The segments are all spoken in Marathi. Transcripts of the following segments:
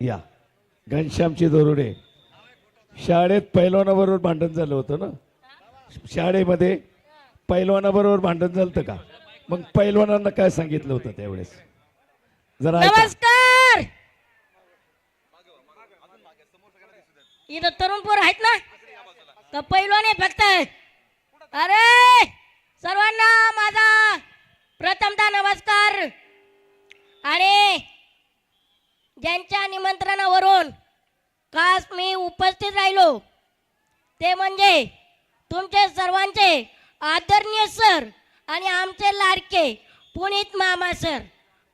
या. घनश्यामची दरोडे. शाळेत पैलवानाबरोबर भांडण झालं होतं ना? शाळेमध्ये पैलवानाबरोबर भांडण झालं होतं का? मग पैलवानांना काय सांगितलं होतं त्यावेळेस? जरा नमस्कार! इथं तरुण पोर आहेत ना? का पैलवान आहेत फक्त. अरे! सर्वांना माझा प्रथमतः नमस्कार. आणि ज्यांच्या निमंत्रणावरून खास मी उपस्थित राहिलो ते म्हणजे तुमचे सर्वांचे आदरणीय सर आणि आमचे लाडके पुनीत मामा सर.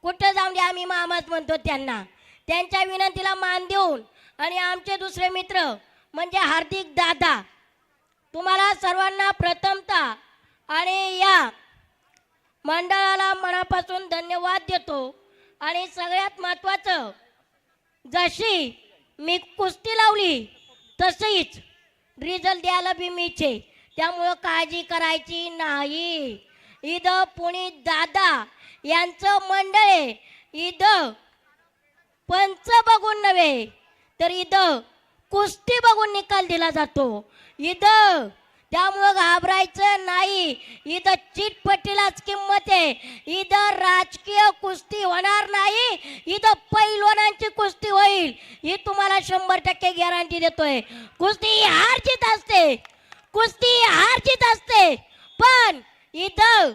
कुठं जाऊन दे आम्ही मामाच म्हणतो त्यांना. त्यांच्या विनंतीला मान देऊन आणि आमचे दुसरे मित्र म्हणजे हार्दिक दादा तुम्हाला सर्वांना प्रथमता आणि या मंडळाला मनापासून धन्यवाद देतो. आणि सगळ्यात महत्त्वाचं जशी मी कुस्ती लावली तशीच रिझल्ट द्यायला बी मीचे त्यामुळं काळजी करायची नाही. इथं पुणे दादा यांचं मंडळ आहे. इथं पंच बघून नव्हे तर इथं कुस्ती बघून निकाल दिला जातो. इथं त्यामुळं घाबरायचं नाही. इथं चिटपटीलाच किंमत आहे. इथं राजकीय कुस्ती होणार नाही. इथं पैलवानांची कुस्ती होईल. ही तुम्हाला शंभर टक्के गॅरंटी देतोय. कुस्ती ही हार जीत असते. कुस्ती ही हार जीत असते. पण इथं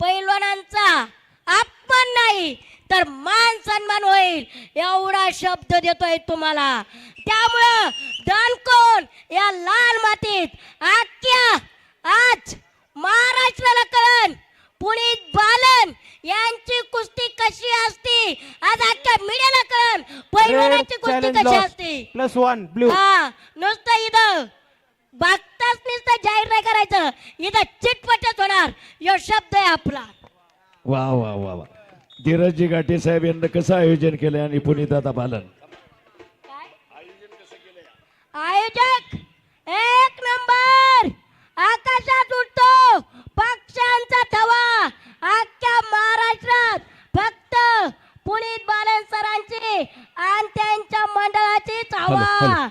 पैलवानांचा आपण नाही. तर मान सन्मान होईल. एवढा शब्द देतोय तुम्हाला. त्यामुळं दणकोण या लाल मातीत अख्ख्या आज महाराष्ट्राला कळण पुनीत बालन यांची कुस्ती कशी असती आज अख्ख्या मीडियाला कळण पैलवानाची कुस्ती कशी असते. प्लस वन ब्ल्यू हा नुसतं इथं बघताच नुसतं जाहीर नाही करायचं. इथं चिटपटच होणार. यो शब्द आहे आपला. वा वा वा वा. धीरजजी घाटे साहेब यांना कसं आयोजन केलं आणि पुनीदादा बालन? आयोजक एक नंबर! आकाशात उडतो पक्ष्यांचा थवा अख्ख्या महाराष्ट्रात. फक्त पुनीत बालन सरांची आणि त्यांच्या मंडळाचीच हवा. हॅलो.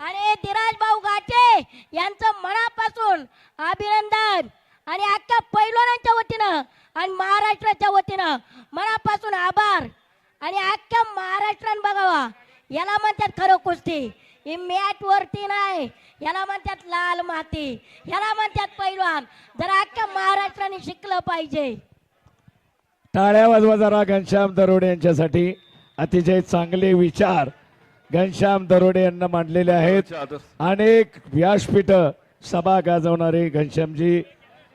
आणि धीरज भाऊ घाटे यांचं मनापासून अभिनंदन. आणि अख्ख्या पैलवानांच्या वतीनं आणि महाराष्ट्राच्या वतीनं मनापासून आभार. आणि अख्ख्या महाराष्ट्रानं बघावा. याला म्हणतात खरं कुस्ती. ही मॅट वरती नाही. याला म्हणतात लाल माती. याला म्हणतात पैलवान. जरा अख्ख्या महाराष्ट्राने शिकलं पाहिजे. टाळ्या वाजवा जरा घनश्याम दरोडे यांच्यासाठी. अतिशय चांगले विचार घनश्याम दरोडे यांना मांडलेले आहेत. अनेक व्यासपीठ सभा गाजवणारे घनश्यामजी.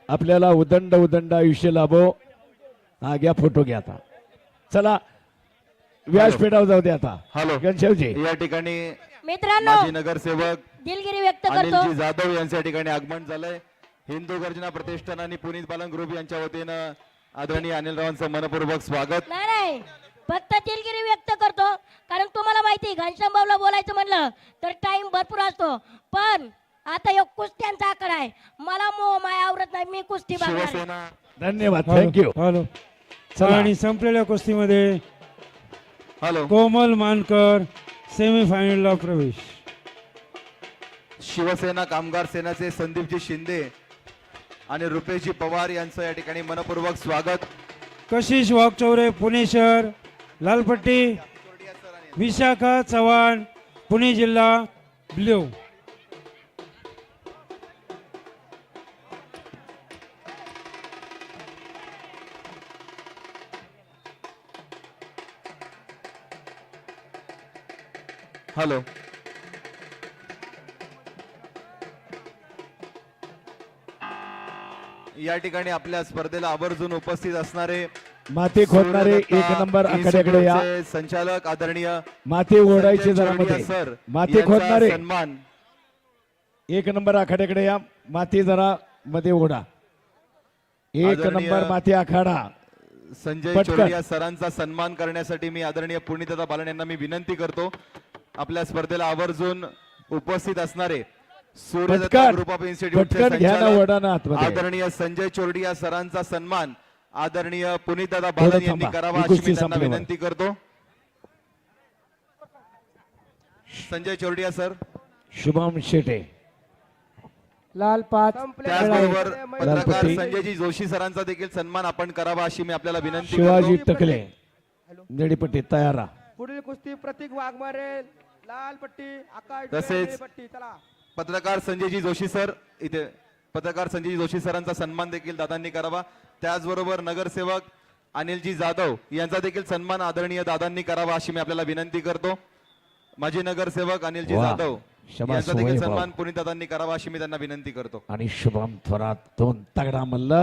आपल्याला उदंड उदंड आयुष्य लाभो. हा घ्या फोटो घ्या आता. चला व्यासपीठावर जाऊ दे आता. हॅलो. घनश्यामजी या ठिकाणी मित्रांनो माजी नगरसेवक दिलगिरी व्यक्त करतो. अनिलजी जाधव यांच्या ठिकाणी आगमन झालंय. हिंदू गर्जना प्रतिष्ठान आणि पुनीत बालन ग्रुप यांच्या वतीनं आदरणीय अनिलरावांचं मनपूर्वक स्वागत. नाही नाही. फक्त दिलगिरी व्यक्त करतो. कारण तुम्हाला माहिती घनश्याम भाऊला बोलायचं म्हणलं तर टाइम भरपूर असतो. पण आता एक कुस्त्यांचा आकडा आहे. मला मोह माया आवरत नाही मी कुस्ती बघणार आहे. शिवसेना. धन्यवाद थँक्यू हॅलो. चला. आणि संपलेल्या कुस्तीमध्ये हॅलो. कोमल मानकर सेमीफायनलला प्रवेश. शिवसेना कामगार सेनाचे संदीपजी शिंदे आणि रुपेशजी पवार यांचं या ठिकाणी मनपूर्वक स्वागत. कशिश वाघचौरे पुणे शहर लालपट्टी विशाखा चव्हाण पुणे जिल्हा ब्ल्यू. हॅलो या ठिकाणी आपल्या स्पर्धेला आवर्जून उपस्थित असणारे माती खोदणारे एक नंबर आखाड्याकडे या इन्स्टिट्यूटचे संचालक आदरणीय माती ओढायची संजय जरा चोरडिया मध्ये. सर माती यांचा खोदणारे सन्मान. एक नंबर आखाड्याकडे या. माती जरा मध्ये ओढा. एक आदरणीय नंबर माती आखाडा. संजय पटकन. चोरडिया सरांचा सन्मान करण्यासाठी मी आदरणीय पुण्यदादा बालन यांना मी विनंती करतो. आपल्या स्पर्धेला आवर्जून उपस्थित असणारे सूर्यदत्ता. ग्रुप ऑफ आतमध्ये. आदरणीय संजय चोरडिया सरांचा सन्मान आदरणीय पुनीतदादा थोडं बालन यांनी. करावा अशी मी त्यांना. विनंती करतो संजय चोरडिया सर शुभम शेटे लाल पाच त्याचबरोबर पत्रकार. संजयजी जोशी सरांचा देखील सन्मान आपण करावा अशी मी आपल्याला विनंती शिवाजी टकले निळीपट्टी तयार राहा. पुढील कुस्ती प्रतीक वाघमारे लाल पट्टी आकाश तसेच- निळी पट्टी चला. पत्रकार संजयजी जोशी सर इथे पत्रकार संजयजी जोशी सरांचा सन्मान देखील दादांनी करावा. त्याचबरोबर नगरसेवक अनिलजी जाधव यांचा देखील सन्मान आदरणीय दादांनी करावा अशी मी आपल्याला विनंती करतो. माजी नगरसेवक अनिलजी. जाधव यांचा देखील. सन्मान पुनीत दादांनी करावा अशी मी त्यांना विनंती करतो. आणि शुभम थोरात दोन तगडा मल्ल.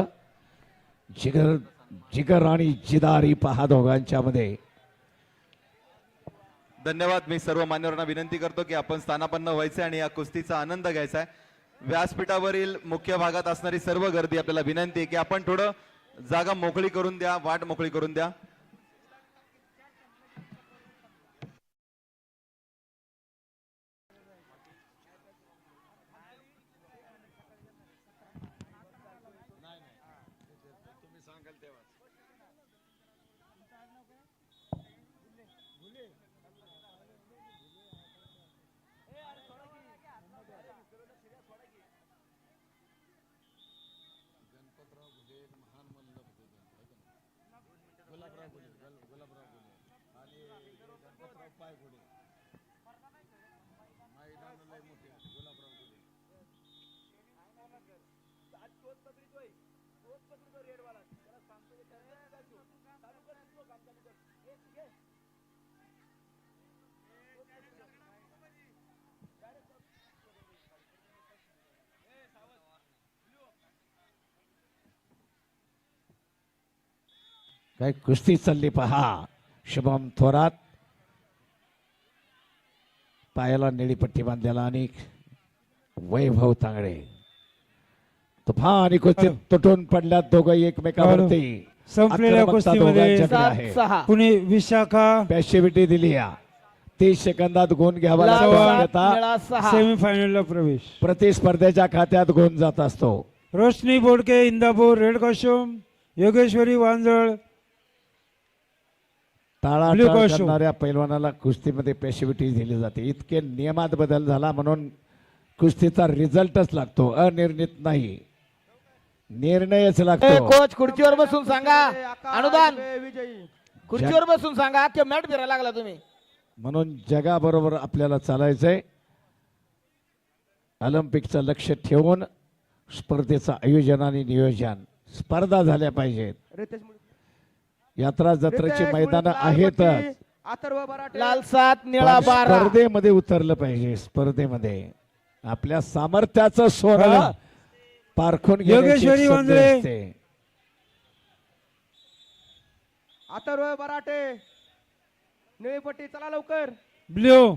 जिगर जिगर आणि जिदारी पहा दोघांच्या मध्ये धन्यवाद. मी सर्व मान्यवरांना विनंती करतो की आपण स्थानापन्न व्हायचं आणि या कुस्तीचा आनंद घ्यायचा आहे. व्यासपीठावरील मुख्य भागात असणारी सर्व गर्दी आपल्याला विनंती आहे की आपण थोडं जागा मोकळी करून द्या वाट मोकळी करून द्या. गुलाबराव गुले. गुलाबराव गुले आणि गणपतराव पायगुडे मैदान लय मोठे गुलाबराव गुले. आज तोच पकडी तोच पकडी तो रेडवाला काय कुस्ती चालली पहा. शुभम थोरात. पायाला निळी पट्टी बांधलेला आणि वैभव तांगडे. तुफान आणि कुस्ती तुटून पडल्यात दोघं एकमेकावरती. संपलेल्या आक्रमकता कुस्तीमध्ये दोघांच्याकडे सात आहे. सहा. पुणे विशाखा. पॅशिव्हिटी दिली या. तीस सेकंदात गुण घ्यावा सेमीफायनलला प्रवेश. प्रतिस्पर्धेच्या खात्यात गुण जात असतो. रोशनी बोडके इंदापूर रेड कॉस्ट्युम योगेश्वरी वांजळ टाळाटाळ costume. करणाऱ्या पैलवानाला कुस्तीमध्ये पॅशिव्हिटी दिली जाते. इतके नियमात बदल झाला म्हणून कुस्तीचा रिझल्टच लागतो. अनिर्णित नाही. निर्णयच लागतो. कोच खुर्चीवर बसून सांगा. अनुदान. खुर्चीवर बसून सांगा. की मॅट फिरायला लागला तुम्ही. म्हणून जगाबरोबर आपल्याला चालायचंय. ऑलिम्पिकचं लक्ष ठेवून स्पर्धेचं आयोजन आणि नियोजन स्पर्धा झाल्या पाहिजेत. यात्रा जत्रेची मैदान मुळे, लाल सात निळा बारा. स्पर्धेमध्ये उतरलं पाहिजे स्पर्धेमध्ये. आपल्या सामर्थ्याचं सोनं हॅलो. पारखून घेण्याची योगेश्वरी संधी वांद्रे. असते. अथर्व बराटे निळी पट्टी चला लवकर. ब्ल्यू.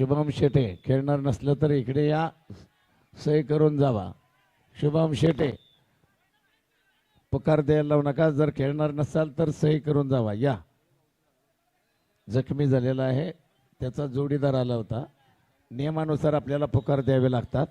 शुभम शेटे खेळणार नसलं तर इकडे या. सही करून जावा. शुभम शेटे पुकार द्यायला लावू नका. जर खेळणार नसाल तर सही करून जावा. या. जखमी झालेला आहे. त्याचा जोडीदार आला होता. नियमानुसार आपल्याला पुकार द्यावे लागतात.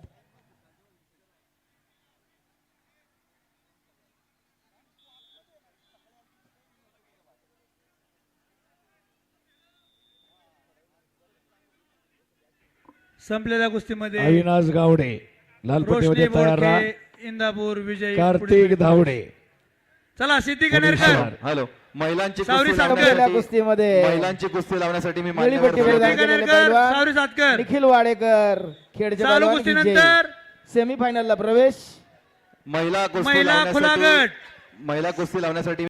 संपलेल्या कुस्तीमध्ये अविनाश गावडे रोशनी लालपट्टीमध्ये तयार राहा. बोडके इंदापूर विजय कार्तिक धावडे. चला सिद्धी शहर. हॅलो महिलांची सावरी कुस्ती सावकर. पहिल्या लावण्यासाठी कुस्तीमध्ये महिलांची कुस्ती लावण्यासाठी मी निळी मान्यवर पट्टी बोलतो. सिद्धी सावरी सातकर निखिल वाडेकर खेडचे चालू पैलवान कुस्तीनंतर सेमी फायनलला प्रवेश. महिला कुस्ती महिला खुला लावण्यासाठी गट महिला कुस्ती लावण्यासाठी